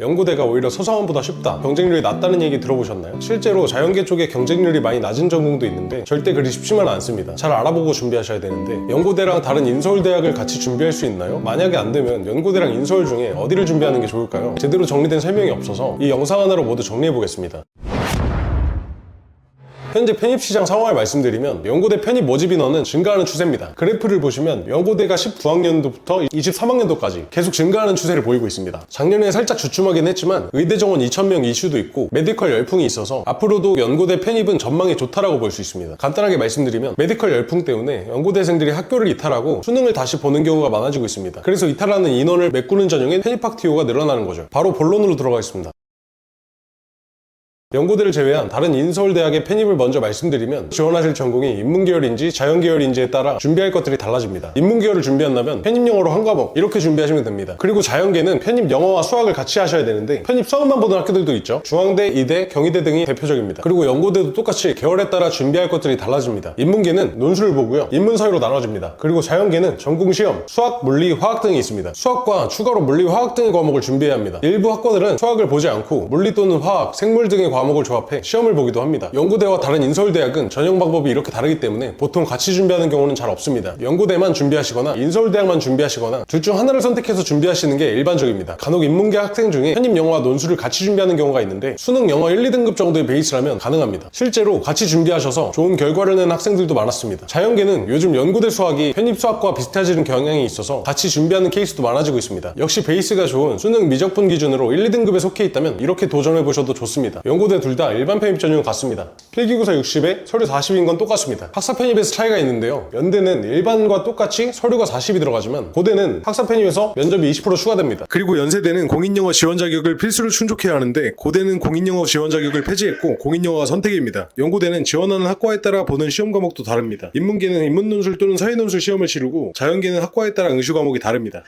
연고대가 오히려 서성원보다 쉽다, 경쟁률이 낮다는 얘기 들어보셨나요? 실제로 자연계 쪽에 경쟁률이 많이 낮은 전공도 있는데 절대 그리 쉽지만 않습니다. 잘 알아보고 준비하셔야 되는데 연고대랑 다른 인서울대학을 같이 준비할 수 있나요? 만약에 안 되면 연고대랑 인서울 중에 어디를 준비하는 게 좋을까요? 제대로 정리된 설명이 없어서 이 영상 하나로 모두 정리해 보겠습니다. 현재 편입 시장 상황을 말씀드리면 연고대 편입 모집 인원은 증가하는 추세입니다. 그래프를 보시면 연고대가 19학년도부터 23학년도까지 계속 증가하는 추세를 보이고 있습니다. 작년에 살짝 주춤하긴 했지만 의대 정원 2,000명 이슈도 있고 메디컬 열풍이 있어서 앞으로도 연고대 편입은 전망이 좋다라고 볼 수 있습니다. 간단하게 말씀드리면 메디컬 열풍 때문에 연고대생들이 학교를 이탈하고 수능을 다시 보는 경우가 많아지고 있습니다. 그래서 이탈하는 인원을 메꾸는 전형인 편입학 TO가 늘어나는 거죠. 바로 본론으로 들어가겠습니다. 연고대를 제외한 다른 인서울대학의 편입을 먼저 말씀드리면 지원하실 전공이 인문계열인지 자연계열인지에 따라 준비할 것들이 달라집니다. 인문계열을 준비한다면 편입 영어로 한 과목 이렇게 준비하시면 됩니다. 그리고 자연계는 편입 영어와 수학을 같이 하셔야 되는데 편입 수학만 보는 학교들도 있죠. 중앙대, 이대, 경희대 등이 대표적입니다. 그리고 연고대도 똑같이 계열에 따라 준비할 것들이 달라집니다. 인문계는 논술을 보고요. 인문사회로 나눠집니다. 그리고 자연계는 전공시험, 수학, 물리, 화학 등이 있습니다. 수학과 추가로 물리, 화학 등의 과목을 준비해야 합니다. 일부 학과들은 수학을 보지 않고 물리 또는 화학, 생물 등의 과목 을 조합해 시험을 보기도 합니다. 연고대와 다른 인서울대학은 전형 방법이 이렇게 다르기 때문에 보통 같이 준비하는 경우는 잘 없습니다. 연고대만 준비하시거나 인서울대학만 준비하시거나 둘 중 하나를 선택해서 준비하시는 게 일반적입니다. 간혹 인문계 학생 중에 편입 영어와 논술을 같이 준비하는 경우가 있는데 수능 영어 1, 2등급 정도의 베이스라면 가능합니다. 실제로 같이 준비하셔서 좋은 결과를 낸 학생들도 많았습니다. 자연계는 요즘 연고대 수학이 편입 수학과 비슷해지는 경향이 있어서 같이 준비하는 케이스도 많아지고 있습니다. 역시 베이스가 좋은 수능 미적분 기준으로 1, 2등급에 속해 있다면 이렇게 도전해 보셔도 좋습니다. 연고대 둘 다 일반 편입 전형 같습니다. 필기구사 60에 서류 40인 건 똑같습니다. 학사 편입에서 차이가 있는데요. 연대는 일반과 똑같이 서류가 40이 들어가지만 고대는 학사 편입에서 면접이 20% 추가됩니다. 그리고 연세대는 공인영어 지원 자격을 필수로 충족해야 하는데 고대는 공인영어 지원 자격을 폐지했고 공인영어가 선택입니다. 연고대는 지원하는 학과에 따라 보는 시험 과목도 다릅니다. 인문계는 인문논술 또는 사회논술 시험을 치르고 자연계는 학과에 따라 응시 과목이 다릅니다.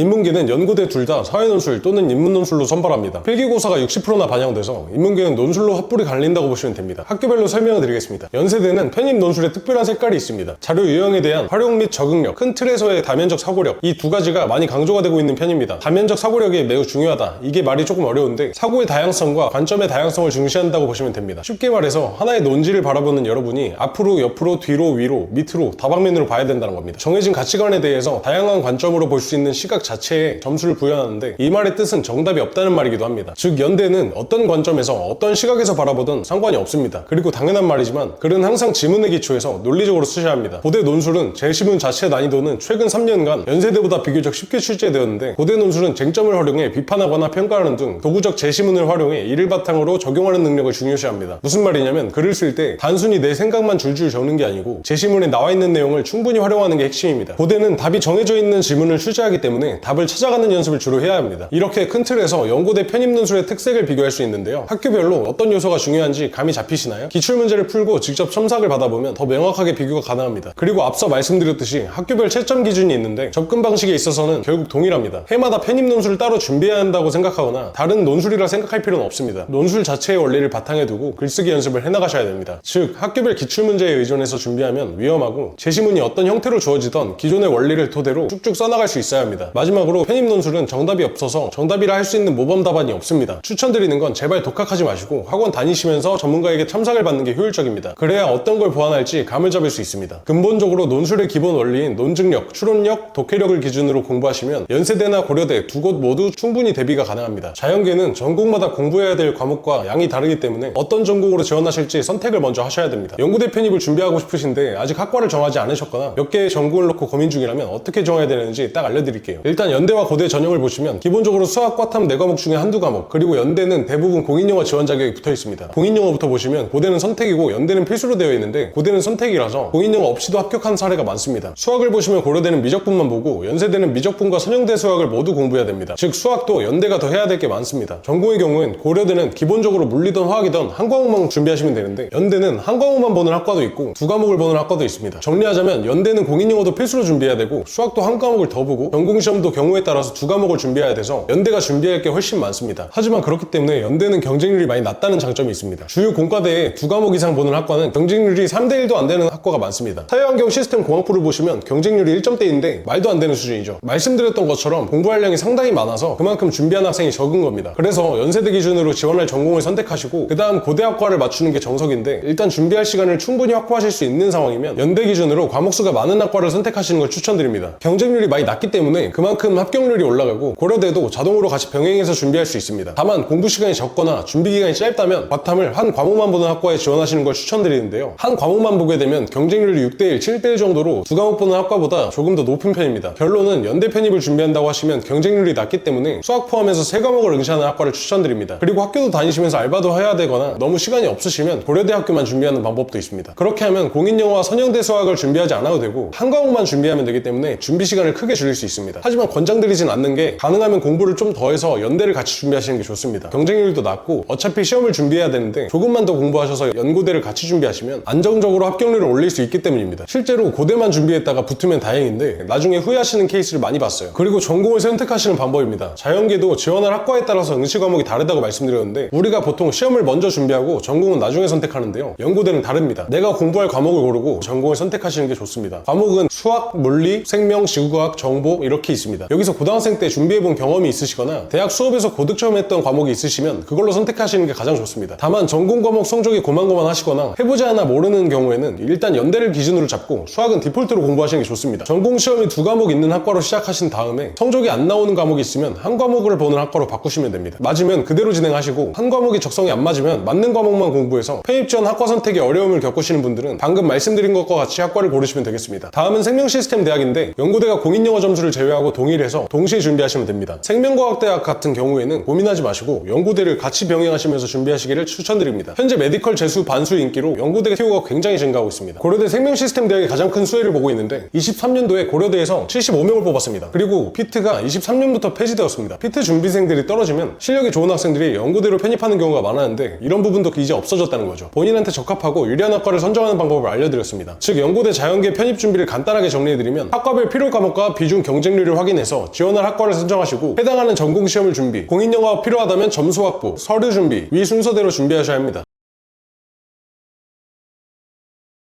인문계는 연고대 둘 다 사회논술 또는 인문논술로 선발합니다. 필기고사가 60%나 반영돼서 인문계는 논술로 핫불이 갈린다고 보시면 됩니다. 학교별로 설명을 드리겠습니다. 연세대는 편입 논술에 특별한 색깔이 있습니다. 자료 유형에 대한 활용 및 적응력, 큰 틀에서의 다면적 사고력 이 두 가지가 많이 강조가 되고 있는 편입니다. 다면적 사고력이 매우 중요하다. 이게 말이 조금 어려운데 사고의 다양성과 관점의 다양성을 중시한다고 보시면 됩니다. 쉽게 말해서 하나의 논지를 바라보는 여러분이 앞으로, 옆으로, 뒤로, 위로, 밑으로 다방면으로 봐야 된다는 겁니다. 정해진 가치관에 대해서 다양한 관점으로 볼 수 있는 시각 자체에 점수를 부여하는데 이 말의 뜻은 정답이 없다는 말이기도 합니다. 즉 연대는 어떤 관점에서 어떤 시각에서 바라보든 상관이 없습니다. 그리고 당연한 말이지만 글은 항상 지문에 기초해서 논리적으로 쓰셔야 합니다. 고대 논술은 제시문 자체 난이도는 최근 3년간 연세대보다 비교적 쉽게 출제되었는데 고대 논술은 쟁점을 활용해 비판하거나 평가하는 등 도구적 제시문을 활용해 이를 바탕으로 적용하는 능력을 중요시합니다. 무슨 말이냐면 글을 쓸 때 단순히 내 생각만 줄줄 적는 게 아니고 제시문에 나와 있는 내용을 충분히 활용하는 게 핵심입니다. 고대는 답이 정해져 있는 지문을 출제하기 때문에 답을 찾아가는 연습을 주로 해야 합니다. 이렇게 큰 틀에서 연고대 편입 논술의 특색을 비교할 수 있는데요. 학교별로 어떤 요소가 중요한지 감이 잡히시나요? 기출 문제를 풀고 직접 첨삭을 받아보면 더 명확하게 비교가 가능합니다. 그리고 앞서 말씀드렸듯이 학교별 채점 기준이 있는데 접근 방식에 있어서는 결국 동일합니다. 해마다 편입 논술을 따로 준비해야 한다고 생각하거나 다른 논술이라 생각할 필요는 없습니다. 논술 자체의 원리를 바탕에 두고 글쓰기 연습을 해나가셔야 됩니다. 즉 학교별 기출 문제에 의존해서 준비하면 위험하고 제시문이 어떤 형태로 주어지던 기존의 원리를 토대로 쭉쭉 써나갈 수 있어야 합니다. 마지막으로 편입 논술은 정답이 없어서 정답이라 할 수 있는 모범 답안이 없습니다. 추천드리는 건 제발 독학하지 마시고 학원 다니시면서 전문가에게 첨삭을 받는 게 효율적입니다. 그래야 어떤 걸 보완할지 감을 잡을 수 있습니다. 근본적으로 논술의 기본 원리인 논증력, 추론력, 독해력을 기준으로 공부하시면 연세대나 고려대 두 곳 모두 충분히 대비가 가능합니다. 자연계는 전공마다 공부해야 될 과목과 양이 다르기 때문에 어떤 전공으로 지원하실지 선택을 먼저 하셔야 됩니다. 연구대 편입을 준비하고 싶으신데 아직 학과를 정하지 않으셨거나 몇 개의 전공을 놓고 고민 중이라면 어떻게 정해야 되는지 딱 알려드릴게요. 일단 연대와 고대 전형을 보시면 기본적으로 수학, 과 탐 4과목 중에 한두 과목 그리고 연대는 대부분 공인영어 지원 자격이 붙어 있습니다. 공인영어부터 보시면 고대는 선택이고 연대는 필수로 되어 있는데 고대는 선택이라서 공인영어 없이도 합격한 사례가 많습니다. 수학을 보시면 고려대는 미적분만 보고 연세대는 미적분과 선형대 수학을 모두 공부해야 됩니다. 즉 수학도 연대가 더 해야 될 게 많습니다. 전공의 경우엔 고려대는 기본적으로 물리든 화학이든 한 과목만 준비하시면 되는데 연대는 한 과목만 보는 학과도 있고 두 과목을 보는 학과도 있습니다. 정리하자면 연대는 공인영어도 필수로 준비해야 되고 수학도 한 과목을 더 보고 전공 시험 도 시험도 경우에 따라서 두 과목을 준비해야 돼서 연대가 준비할 게 훨씬 많습니다. 하지만 그렇기 때문에 연대는 경쟁률이 많이 낮다는 장점이 있습니다. 주요 공과대에 두 과목 이상 보는 학과는 경쟁률이 3대 1도 안 되는 학과가 많습니다. 사회환경 시스템 공학부를 보시면 경쟁률이 1점대인데 말도 안 되는 수준이죠. 말씀드렸던 것처럼 공부할량이 상당히 많아서 그만큼 준비한 학생이 적은 겁니다. 그래서 연세대 기준으로 지원할 전공을 선택하시고 그 다음 고대학과를 맞추는 게 정석인데 일단 준비할 시간을 충분히 확보하실 수 있는 상황이면 연대 기준으로 과목 수가 많은 학과를 선택하시는 걸 추천드립니다. 경쟁률이 많이 낮기 때문에 그만 큼 합격률이 올라가고 고려대도 자동으로 같이 병행해서 준비할 수 있습니다. 다만 공부 시간이 적거나 준비 기간이 짧다면 바탐을 한 과목만 보는 학과에 지원하시는 걸 추천드리는데요. 한 과목만 보게 되면 경쟁률이 6대1, 7대1 정도로 두 과목 보는 학과보다 조금 더 높은 편입니다. 결론은 연대 편입을 준비한다고 하시면 경쟁률이 낮기 때문에 수학 포함해서 세 과목을 응시하는 학과를 추천드립니다. 그리고 학교도 다니시면서 알바도 해야 되거나 너무 시간이 없으시면 고려대 학교만 준비하는 방법도 있습니다. 그렇게 하면 공인영어와 선형대 수학을 준비하지 않아도 되고 한 과목만 준비하면 되기 때문에 준비 시간을 크게 줄일 수 있습니다. 하지만 권장드리진 않는 게 가능하면 공부를 좀 더 해서 연대를 같이 준비하시는 게 좋습니다. 경쟁률도 낮고 어차피 시험을 준비해야 되는데 조금만 더 공부하셔서 연고대를 같이 준비하시면 안정적으로 합격률을 올릴 수 있기 때문입니다. 실제로 고대만 준비했다가 붙으면 다행인데 나중에 후회하시는 케이스를 많이 봤어요. 그리고 전공을 선택하시는 방법입니다. 자연계도 지원할 학과에 따라서 응시 과목이 다르다고 말씀드렸는데 우리가 보통 시험을 먼저 준비하고 전공은 나중에 선택하는데요. 연고대는 다릅니다. 내가 공부할 과목을 고르고 전공을 선택하시는 게 좋습니다. 과목은 수학, 물리, 생명, 지구과학, 정보 이렇게 있습니다. 여기서 고등학생 때 준비해본 경험이 있으시거나 대학 수업에서 고득 점했던 과목이 있으시면 그걸로 선택하시는 게 가장 좋습니다. 다만 전공 과목 성적이 고만고만 하시거나 해보지 않아 모르는 경우에는 일단 연대를 기준으로 잡고 수학은 디폴트로 공부하시는 게 좋습니다. 전공 시험이 두 과목 있는 학과로 시작하신 다음에 성적이 안 나오는 과목이 있으면 한 과목을 보는 학과로 바꾸시면 됩니다. 맞으면 그대로 진행하시고 한 과목이 적성이 안 맞으면 맞는 과목만 공부해서 편입 지원 학과 선택에 어려움을 겪으시는 분들은 방금 말씀드린 것과 같이 학과를 고르시면 되겠습니다. 다음은 생명시스템 대학인데 연고대가 공인영어 점수를 제외하고 동일해서 동시에 준비하시면 됩니다. 생명과학대학 같은 경우에는 고민하지 마시고 연고대를 같이 병행하시면서 준비하시기를 추천드립니다. 현재 메디컬 재수 반수 인기로 연고대 티오가 굉장히 증가하고 있습니다. 고려대 생명시스템 대학이 가장 큰 수혜를 보고 있는데 23년도에 고려대에서 75명을 뽑았습니다. 그리고 피트가 23년부터 폐지되었습니다. 피트 준비생들이 떨어지면 실력이 좋은 학생들이 연고대로 편입하는 경우가 많았는데 이런 부분도 이제 없어졌다는 거죠. 본인한테 적합하고 유리한 학과를 선정하는 방법을 알려드렸습니다. 즉 연고대 자연계 편입 준비를 간단하게 정리해드리면 학과별 필요 과목과 비중 경쟁률을 확인해서 지원할 학과를 선정하시고 해당하는 전공 시험을 준비, 공인영어가 필요하다면 점수 확보, 서류 준비 위 순서대로 준비하셔야 합니다.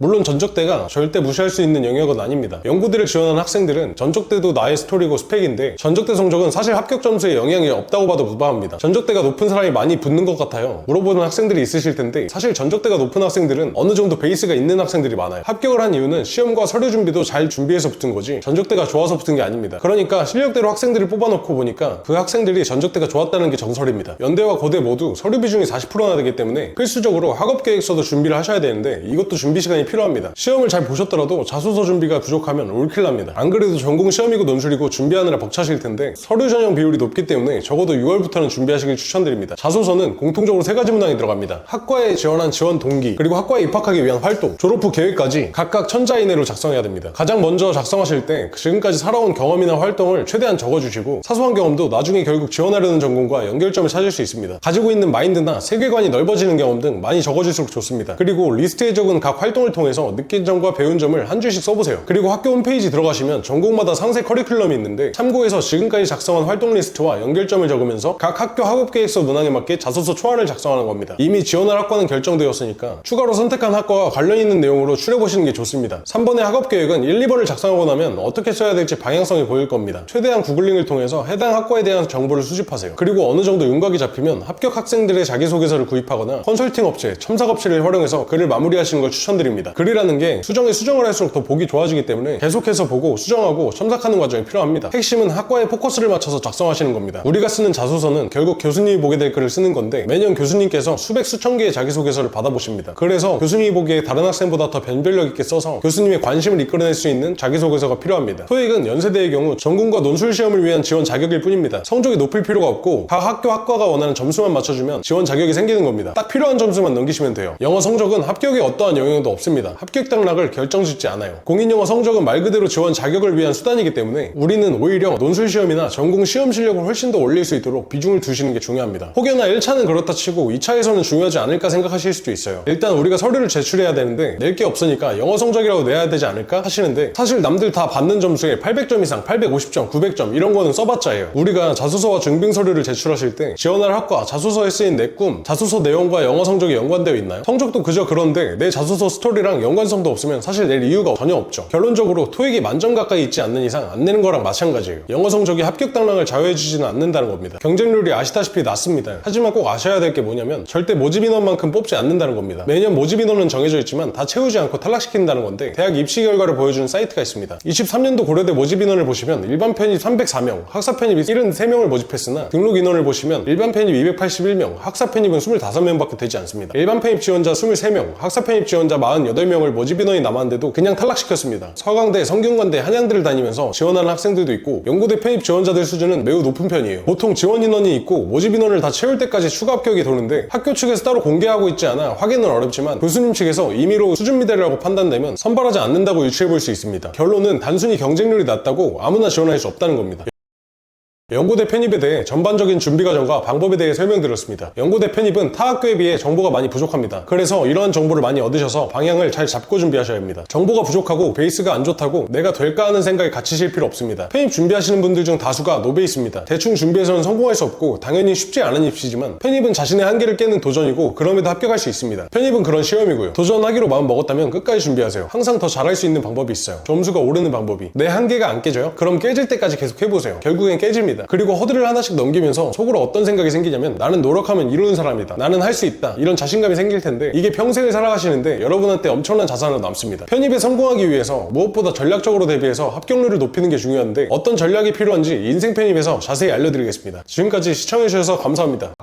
물론 전적대가 절대 무시할 수 있는 영역은 아닙니다. 연구대를 지원하는 학생들은 전적대도 나의 스토리고 스펙인데 전적대 성적은 사실 합격 점수에 영향이 없다고 봐도 무방합니다. 전적대가 높은 사람이 많이 붙는 것 같아요. 물어보는 학생들이 있으실 텐데 사실 전적대가 높은 학생들은 어느 정도 베이스가 있는 학생들이 많아요. 합격을 한 이유는 시험과 서류 준비도 잘 준비해서 붙은 거지 전적대가 좋아서 붙은 게 아닙니다. 그러니까 실력대로 학생들을 뽑아놓고 보니까 그 학생들이 전적대가 좋았다는 게 정설입니다. 연대와 고대 모두 서류 비중이 40%나 되기 때문에 필수적으로 학업 계획서도 준비를 하셔야 되는데 이것도 준비 시간이 필요합니다. 시험을 잘 보셨더라도 자소서 준비가 부족하면 올킬 납니다. 안 그래도 전공 시험이고 논술이고 준비하느라 벅차실 텐데 서류 전형 비율이 높기 때문에 적어도 6월부터는 준비하시길 추천드립니다. 자소서는 공통적으로 세 가지 문항이 들어갑니다. 학과에 지원한 지원 동기, 그리고 학과에 입학하기 위한 활동, 졸업 후 계획까지 각각 천자 이내로 작성해야 됩니다. 가장 먼저 작성하실 때 지금까지 살아온 경험이나 활동을 최대한 적어주시고 사소한 경험도 나중에 결국 지원하려는 전공과 연결점을 찾을 수 있습니다. 가지고 있는 마인드나 세계관이 넓어지는 경험 등 많이 적어줄수록 좋습니다. 그리고 리스트에 적은 각 활동을 통해서 느낀 점과 배운 점을 한 줄씩 써보세요. 그리고 학교 홈페이지 들어가시면 전공마다 상세 커리큘럼이 있는데 참고해서 지금까지 작성한 활동 리스트와 연결점을 적으면서 각 학교 학업 계획서 문항에 맞게 자소서 초안을 작성하는 겁니다. 이미 지원할 학과는 결정되었으니까 추가로 선택한 학과와 관련 있는 내용으로 추려보시는 게 좋습니다. 3번의 학업 계획은 1, 2번을 작성하고 나면 어떻게 써야 될지 방향성이 보일 겁니다. 최대한 구글링을 통해서 해당 학과에 대한 정보를 수집하세요. 그리고 어느 정도 윤곽이 잡히면 합격 학생들의 자기소개서를 구입하거나 컨설팅 업체, 첨삭 업체를 활용해서 글을 마무리하시는 걸 추천드립니다. 글이라는 게 수정에 수정을 할수록 더 보기 좋아지기 때문에 계속해서 보고 수정하고 첨삭하는 과정이 필요합니다. 핵심은 학과에 포커스를 맞춰서 작성하시는 겁니다. 우리가 쓰는 자소서는 결국 교수님이 보게 될 글을 쓰는 건데 매년 교수님께서 수백 수천 개의 자기소개서를 받아보십니다. 그래서 교수님이 보기에 다른 학생보다 더 변별력 있게 써서 교수님의 관심을 이끌어낼 수 있는 자기소개서가 필요합니다. 토익은 연세대의 경우 전공과 논술 시험을 위한 지원 자격일 뿐입니다. 성적이 높을 필요가 없고 각 학교 학과가 원하는 점수만 맞춰주면 지원 자격이 생기는 겁니다. 딱 필요한 점수만 넘기시면 돼요. 영어 성적은 합격에 어떠한 영향도 없습니다. 없습니다. 합격 당락을 결정짓지 않아요. 공인영어 성적은 말 그대로 지원 자격을 위한 수단이기 때문에 우리는 오히려 논술 시험이나 전공 시험 실력을 훨씬 더 올릴 수 있도록 비중을 두시는 게 중요합니다. 혹여나 1차는 그렇다 치고 2차에서는 중요하지 않을까 생각하실 수도 있어요. 일단 우리가 서류를 제출해야 되는데 낼 게 없으니까 영어 성적이라고 내야 되지 않을까 하시는데 사실 남들 다 받는 점수에 800점 이상, 850점, 900점 이런 거는 써봤자예요. 우리가 자소서와 증빙 서류를 제출하실 때 지원할 학과 자소서에 쓰인 내 꿈, 자소서 내용과 영어 성적이 연관되어 있나요? 성적도 그저 그런데 내 자소서 스토리랑 연관성도 없으면 사실 낼 이유가 전혀 없죠. 결론적으로 토익이 만점 가까이 있지 않는 이상 안 내는 거랑 마찬가지예요. 영어 성적이 합격 당락을 좌우해주지는 않는다는 겁니다. 경쟁률이 아시다시피 낮습니다. 하지만 꼭 아셔야 될 게 뭐냐면 절대 모집 인원만큼 뽑지 않는다는 겁니다. 매년 모집 인원은 정해져 있지만 다 채우지 않고 탈락시킨다는 건데 대학 입시 결과를 보여주는 사이트가 있습니다. 23년도 고려대 모집 인원을 보시면 일반 편입 304명, 학사 편입이 73명을 모집했으나 등록 인원을 보시면 일반 편입 281명, 학사 편입은 25명밖에 되지 않습니다. 일반 편입 지원자 23명, 학사 편입 지원자 48 명을 모집 인원이 남았는데도 그냥 탈락시켰습니다. 서강대, 성균관대, 한양대를 다니면서 지원하는 학생들도 있고 연고대 편입 지원자들 수준은 매우 높은 편이에요. 보통 지원 인원이 있고 모집 인원을 다 채울 때까지 추가 합격이 도는데 학교 측에서 따로 공개하고 있지 않아 확인은 어렵지만 교수님 측에서 임의로 수준 미달이라고 판단되면 선발하지 않는다고 유추해 볼 수 있습니다. 결론은 단순히 경쟁률이 낮다고 아무나 지원할 수 없다는 겁니다. 연고대 편입에 대해 전반적인 준비 과정과 방법에 대해 설명드렸습니다. 연고대 편입은 타 학교에 비해 정보가 많이 부족합니다. 그래서 이러한 정보를 많이 얻으셔서 방향을 잘 잡고 준비하셔야 합니다. 정보가 부족하고 베이스가 안 좋다고 내가 될까 하는 생각에 갇히실 필요 없습니다. 편입 준비하시는 분들 중 다수가 노베이스입니다. 대충 준비해서는 성공할 수 없고 당연히 쉽지 않은 입시지만 편입은 자신의 한계를 깨는 도전이고 그럼에도 합격할 수 있습니다. 편입은 그런 시험이고요. 도전하기로 마음 먹었다면 끝까지 준비하세요. 항상 더 잘할 수 있는 방법이 있어요. 점수가 오르는 방법이. 내 한계가 안 깨져요? 그럼 깨질 때까지 계속 해보세요. 결국엔 깨집 니다. 그리고 허들을 하나씩 넘기면서 속으로 어떤 생각이 생기냐면 나는 노력하면 이루는 사람이다. 나는 할 수 있다. 이런 자신감이 생길 텐데 이게 평생을 살아가시는데 여러분한테 엄청난 자산으로 남습니다. 편입에 성공하기 위해서 무엇보다 전략적으로 대비해서 합격률을 높이는 게 중요한데 어떤 전략이 필요한지 인생 편입에서 자세히 알려드리겠습니다. 지금까지 시청해주셔서 감사합니다.